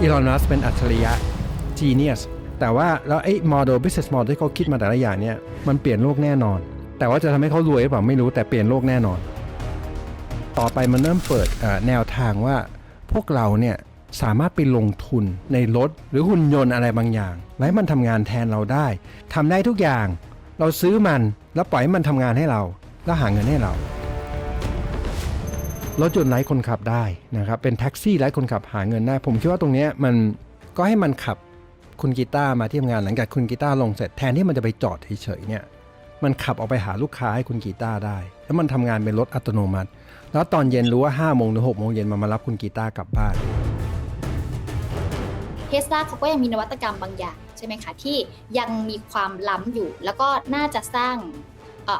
อีลอนมัสเป็นอัจฉริยะ genius แต่ว่าแล้วไอ้ model business model ที่เขาคิดมาแต่ละอย่างเนี่ยมันเปลี่ยนโลกแน่นอน แต่ว่าจะทำให้เขารวยหรือเปล่าไม่รู้แต่เปลี่ยนโลกแน่นอน ต่อไปมันเริ่มเปิดแนวทางว่าพวกเราเนี่ยสามารถไปลงทุนในรถหรือหุ่นยนต์อะไรบางอย่าง และให้มันทำงานแทนเราได้ทำได้ทุกอย่าง เราซื้อมันแล้วปล่อยให้มันทำงานให้เรา แล้วหาเงินให้เรา รถยนต์ไร้คนขับได้นะครับเป็นแท็กซี่ไร้คนขับหาเงินได้ ผมคิดว่าตรงนี้มันก็ให้มันขับคุณกีตาร์มาที่ทำงานหลังจากคุณกีตาร์ลงเสร็จแทนที่มันจะไปจอดเฉยๆเนี่ยมันขับออกไปหาลูกค้าให้คุณกีตาร์ได้ แล้วมันทำงานเป็นรถอัตโนมัติ แล้วตอนเย็นรู้ว่า5้าโมงหรือหกโมงเย็นมันมารับคุณกีตาร์กลับบ้านเทสลาเขาก็ยังมีนวัตกรรมบางอย่างใช่ไหมคะที่ยังมีความล้ำอยู่ แล้วก็น่าจะสร้าง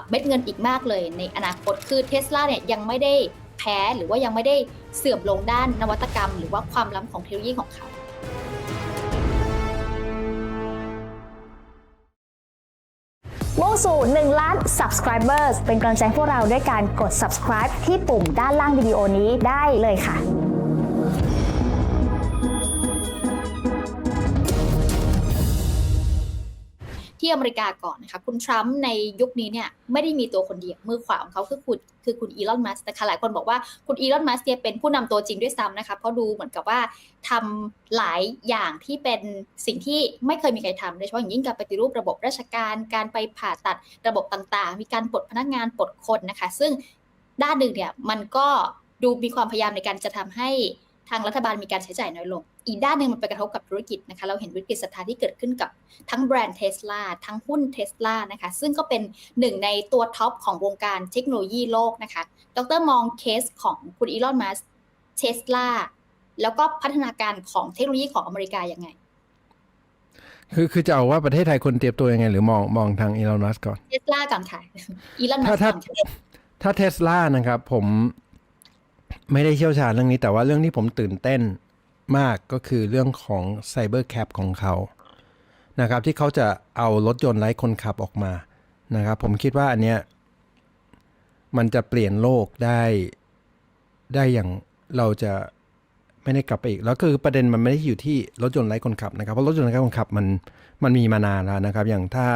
เม็ดเงินอีกมากเลยในอนาคตคือเทสลาเนี่ยยังไม่ได้ แพ้หรือว่ายังไม่ได้เสื่อมลงด้านนวัตกรรม หรือว่าความล้ำของเทคโนโลยีของเขามุ่งสู่ 1 ล้าน subscribers เป็นกำลังใจพวกเราด้วยการกด subscribe ที่ปุ่มด้านล่างวิดีโอนี้ได้เลยค่ะ ที่อเมริกาก่อนนะคะคุณทรัมป์ในยุคนี้เนี่ยไม่ได้มีตัวคนเดียวมือขวาของเขาคือคุณคือคุณอีลอนมัสก์นะคะหลายคนบอกว่าคุณอีลอนมัสเนี่ยเป็นผู้นำตัวจริงด้วยซ้ำนะคะเพราะดูเหมือนกับว่าทำหลายอย่างที่เป็นสิ่งที่ไม่เคยมีใครทำโดยเฉพาะอย่างยิ่งการปฏิรูประบบราชการ การไปผ่าตัดระบบต่างๆ มีการปลดพนักงานปลดคนนะคะ ซึ่งด้านหนึ่งเนี่ยมันก็ดูมีความพยายามในการจะทำให้ทางรัฐบาลมีการใช้จ่ายน้อยลง อีกด้านหนึ่งมันไปกระทบกับธุรกิจนะคะ เราเห็นวิกฤตศรัทธาที่เกิดขึ้นกับทั้งแบรนด์เทสลาทั้งหุ้นเทสลานะคะ ซึ่งก็เป็นหนึ่งในตัวท็อปของวงการเทคโนโลยีโลกนะคะ ดรมองเคสของคุณอีลอนมัสเทสลาแล้วก็พัฒนาการของเทคโนโลยีของอเมริกายังไง คือคือจะเอาว่าประเทศไทยคนเตรียมตัวยังไง หรือมองมองทางอีลอนมัสก่อนเทสลาก่อนค่ะอีลอนมัสถ้าถ้าก่อนค่ะถ้าเทสลานะครับ ผมไม่ได้เชี่ยวชาญเรื่องนี้ แต่ว่าเรื่องที่ผมตื่นเต้น มากก็คือเรื่องของไซเบอร์แคปของเขานะครับที่เขาจะเอารถยนต์ไร้คนขับออกมานะครับผมคิดว่าอันเนี้ยมันจะเปลี่ยนโลกได้ได้อย่างเราจะไม่ได้กลับไปอีก แล้วคือประเด็นมันไม่ได้อยู่ที่รถยนต์ไร้คนขับนะครับเพราะรถยนต์ไร้คนขับมันมันมีมานานแล้วนะครับ อย่างถ้า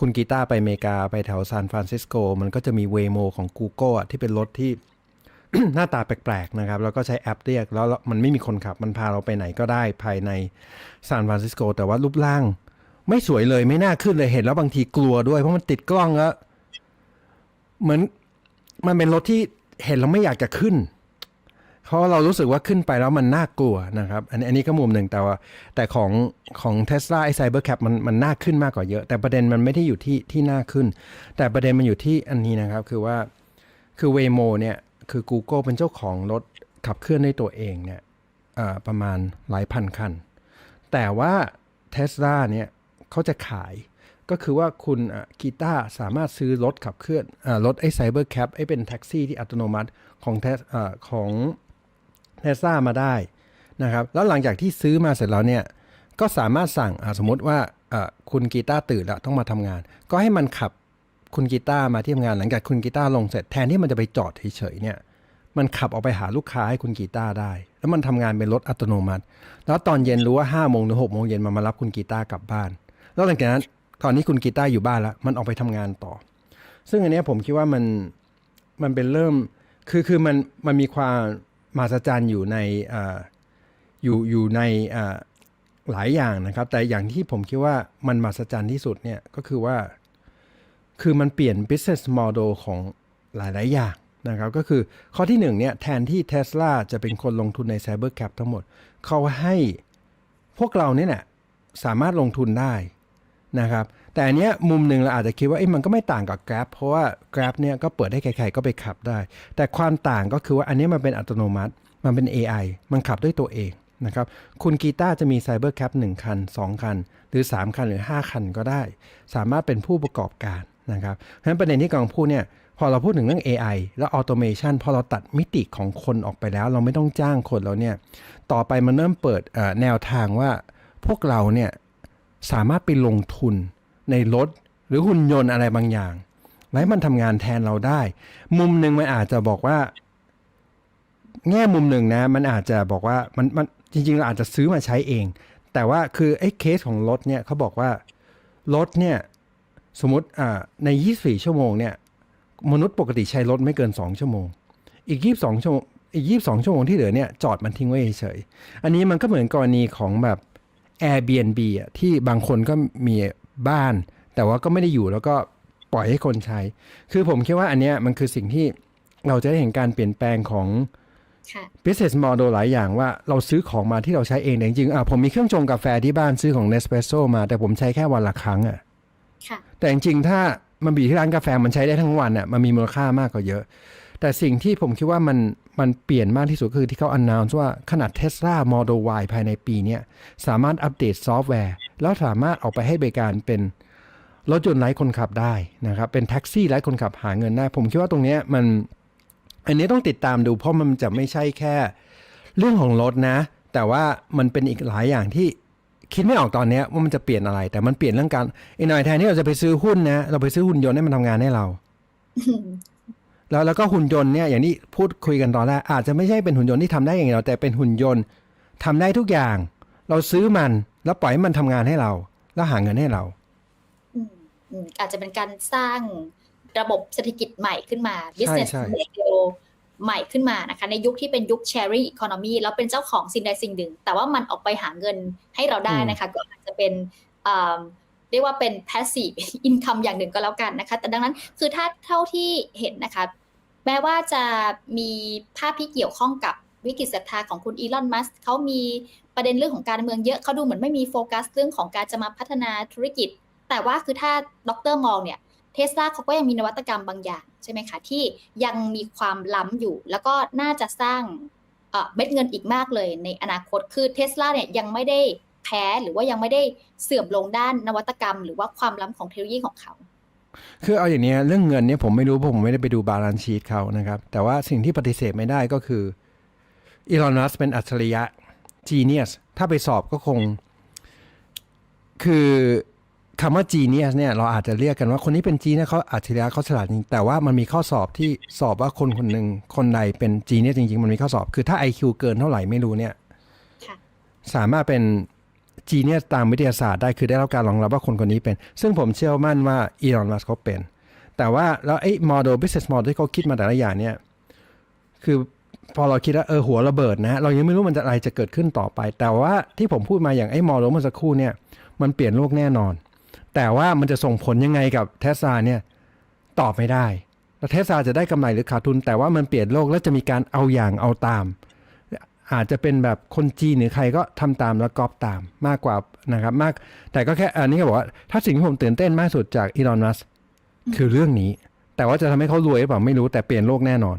คุณกีตาร์ไปอเมริกาไปแถวซานฟรานซิสโกมันก็จะมีเวโมของ Google อะที่เป็นรถที่ หน้าตาแปลกๆนะครับ แล้วก็ใช้แอปเรียก แล้วมันไม่มีคนขับ มันพาเราไปไหนก็ได้ภายในซานฟรานซิสโก แต่ว่ารูปร่าง ไม่สวยเลยไม่น่าขึ้นเลยเห็นแล้วบางทีกลัวด้วย เพราะมันติดกล้องแล้วเหมือนมันเป็นรถที่เห็นแล้วไม่อยากจะขึ้น เพราะเรารู้สึกว่าขึ้นไปแล้วมันน่ากลัวนะครับ อันนี้อันนี้ก็มุมหนึ่งแต่ว่า แต่ของของเทสลาไอไซเบอร์แคปมันมันน่าขึ้นมากกว่าเยอะ แต่ประเด็นมันไม่ได้อยู่ที่ที่น่าขึ้น แต่ประเด็นมันอยู่ที่อันนี้นะครับ คือว่าคือ Waymo เนี่ย คือ Google เป็นเจ้าของรถขับเคลื่อนด้วยตัวเองเนี่ยประมาณหลายพันคัน แต่ว่าเทสลาเนี่ยเขาจะขายก็คือว่าคุณกีตาสามารถซื้อรถขับเคลื่อนอรถไอ้ไซเบอร์แคปไอ้เป็นแท็กซี่ที่อัตโนมัติของเทสของเทสลามาได้นะครับแล้วหลังจากที่ซื้อมาเสร็จแล้วเนี่ยก็สามารถสั่งสมมติว่าคุณกีตาตื่นแล้วต้องมาทำงาน ก็ให้มันขับ คุณกีตาร์มาที่ทำงานหลังจากคุณกีตาร์ลงเสร็จแทนที่มันจะไปจอดเฉยๆเนี่ย มันขับออกไปหาลูกค้าให้คุณกีตาร์ได้ แล้วมันทำงานเป็นรถอัตโนมัติ แล้วตอนเย็นรู้ว่า5้าโมงหรือหกโมงเย็นมันมารับคุณกีตาร์กลับบ้าน แล้วหลังจากนั้นตอนนี้คุณกีตาร์อยู่บ้านแล้วมันออกไปทำงานต่อ ซึ่งอันนี้ผมคิดว่ามันมันเป็นเริ่มคือคือมันมันมีความมหัศจรรย์อยู่ในอ่าอยู่อยู่ในอ่าหลายอย่างนะครับ แต่อย่างที่ผมคิดว่ามันมหัศจรรย์ที่สุดเนี่ยก็คือว่า คือมันเปลี่ยน business model ของหลาย ๆ อย่างนะครับ ก็คือข้อที่หนึ่งเนี่ยแทนที่ Tesla จะเป็นคนลงทุนใน Cyber Cap ทั้งหมด เขาให้พวกเราเนี่ยแหละสามารถลงทุนได้นะครับ แต่อันเนี้ยมุมหนึ่งเราอาจจะคิดว่าเอ้มันก็ไม่ต่างกับ Grab เพราะว่า Grab เนี่ยก็เปิดให้ใคร ๆ ก็ไปขับได้ แต่ความต่างก็คือว่าอันนี้มันเป็นอัตโนมัติ มันเป็น AI มันขับด้วยตัวเองนะครับคุณกีตาร์จะมี Cyber Cap 1 คัน 2 คัน หรือ 3 คันหรือ 5 คันก็ได้ สามารถเป็นผู้ประกอบการ นะครับเพราะฉะนั้นประเด็นที่กำลังพูดเนี่ยพอเราพูดถึงเรื่อง AI แล้ว Automation พอเราตัดมิติของคนออกไปแล้ว เราไม่ต้องจ้างคนแล้วเนี่ยต่อไปมันเริ่มเปิดแนวทางว่าพวกเราเนี่ยสามารถไปลงทุนในรถหรือหุ่นยนต์อะไรบางอย่างและมันทำงานแทนเราได้ มุมหนึ่งมันอาจจะบอกว่า แง่มุมหนึ่งนะ มันอาจจะบอกว่ามันมันจริงๆเราอาจจะซื้อมาใช้เอง แต่ว่าคือไอ้เคสของรถเนี่ยเขาบอกว่ารถเนี่ย สมมติอ่าใน 24 ชั่วโมงเนี่ยมนุษย์ปกติใช้รถไม่เกิน 2 ชั่วโมง อีก 22 ชั่วโมงอีก 22 ชั่วโมงที่เหลือเนี่ยจอดมันทิ้งไว้เฉยๆอันนี้มันก็เหมือนกรณีของแบบ Airbnb อะที่บางคนก็มีบ้าน แต่ว่าก็ไม่ได้อยู่แล้วก็ปล่อยให้คนใช้ คือผมคิดว่าอันเนี้ยมันคือสิ่งที่เราจะได้เห็นการเปลี่ยนแปลงของค่ะ business model หลายอย่างว่าเราซื้อของมาที่เราใช้เองแต่จริงๆอะผมมีเครื่องชงกาแฟที่บ้านซื้อของ Nespresso มา แต่ผมใช้แค่วันละครั้งอะค่ะ แต่จริงๆ ถ้ามันบีที่ร้านกาแฟมันใช้ได้ทั้งวันอะมันมีมูลค่ามากกว่าเยอะ แต่สิ่งที่ผมคิดว่ามันมันเปลี่ยนมากที่สุดคือที่เขา announce ว่าขนาด Tesla Model Y ภายในปีนี้สามารถอัปเดตซอฟต์แวร์ แล้วสามารถออกไปให้บริการเป็นรถยนต์ไร้คนขับได้นะครับ เป็นแท็กซี่ไร้คนขับหาเงินได้ ผมคิดว่าตรงนี้มัน อันนี้ต้องติดตามดูเพราะมันจะไม่ใช่แค่ เรื่องของรถนะ แต่ว่ามันเป็นอีกหลายอย่างที่ คิดไม่ออกตอนเนี้ยว่ามันจะเปลี่ยนอะไร แต่มันเปลี่ยนเรื่องการอีกหน่อยแทนที่เราจะไปซื้อหุ้นนะ เราไปซื้อหุ่นยนต์ให้มันทำงานให้เรา แล้วแล้วก็หุ่นยนต์เนี่ยอย่างที่พูดคุยกันตอนแรกอาจจะไม่ใช่เป็นหุ่นยนต์ที่ทำได้อย่างเดียวแต่เป็นหุ่นยนต์ทำได้ทุกอย่าง เราซื้อมันแล้วปล่อยให้มันทำงานให้เรา แล้วหาเงินให้เราอืมอืมอาจจะเป็นการสร้างระบบเศรษฐกิจใหม่ขึ้นมา business ใช่ model ใหม่ขึ้นมานะคะ ในยุคที่เป็นยุค sharing economy แล้วเป็นเจ้าของสิ่งใดสิ่งหนึ่ง แต่ว่ามันออกไปหาเงินให้เราได้นะคะ ก็อาจจะเป็นเรียกว่าเป็น passive income อย่างหนึ่งก็แล้วกันนะคะ แต่ดังนั้นคือถ้าเท่าที่เห็นนะคะ แม้ว่าจะมีภาพที่เกี่ยวข้องกับวิกฤตศรัทธาของคุณอีลอน มัสเขามีประเด็นเรื่องของการเมืองเยอะเขาดูเหมือนไม่มีโฟกัสเรื่องของการจะมาพัฒนาธุรกิจ แต่ว่าคือถ้าดรมองเนี่ย เทสลาเขาก็ยังมีนวัตกรรมบางอย่างใช่ไหมคะที่ยังมีความล้ำอยู่ แล้วก็น่าจะสร้างเม็ดเงินอีกมากเลยในอนาคตคือเทสลาเนี่ยยังไม่ได้แพ้หรือว่ายังไม่ได้เสื่อมลงด้านนวัตกรรม หรือว่าความล้ำของเทคโนโลยีของเขา คือเอาอย่างนี้เรื่องเงินเนี่ยผมไม่รู้ผมไม่ได้ไปดูบาลานซ์ชีตเขานะครับ แต่ว่าสิ่งที่ปฏิเสธไม่ได้ก็คืออีลอนมัสเป็นอัจฉริยะ genius ถ้าไปสอบก็คง คือ คำว่า genius เนี่ยเราอาจจะเรียกกันว่าคนนี้เป็น genius เขาอัจฉริยะเขาฉลาดจริงแต่ว่ามันมีข้อสอบที่สอบว่าคนคนหนึ่งคนใดเป็น genius จริง ๆ มันมีข้อสอบคือถ้า IQ เกินเท่าไหร่ไม่รู้เนี่ยสามารถเป็น genius ตามวิทยาศาสตร์ได้คือได้รับการรองรับว่าคนคนนี้เป็น ซึ่งผมเชื่อมั่นว่าอีลอนมัสก์เขาเป็น แต่ว่าแล้วไอ้ model business model ที่เขาคิดมาแต่ละอย่างเนี่ยคือพอเราคิดว่าเออหัวระเบิดนะ เรายังไม่รู้มันจะอะไรจะเกิดขึ้นต่อไป แต่ว่าที่ผมพูดมาอย่างไอ้ model เมื่อสักครู่เนี่ย มันเปลี่ยนโลกแน่นอน แต่ว่ามันจะส่งผลยังไงกับเทสลาเนี่ยตอบไม่ได้แล้วเทสลาจะได้กำไรหรือขาดทุน แต่ว่ามันเปลี่ยนโลกแล้วจะมีการเอาอย่างเอาตาม อาจจะเป็นแบบคนจีนหรือใครก็ทำตามแล้วก๊อปตามมากกว่านะครับมาก แต่ก็แค่อันนี้ก็บอกว่าถ้าสิ่งที่ผมตื่นเต้นมากสุดจากอีลอนมัสคือเรื่องนี้ แต่ว่าจะทำให้เขารวยหรือเปล่าไม่รู้แต่เปลี่ยนโลกแน่นอน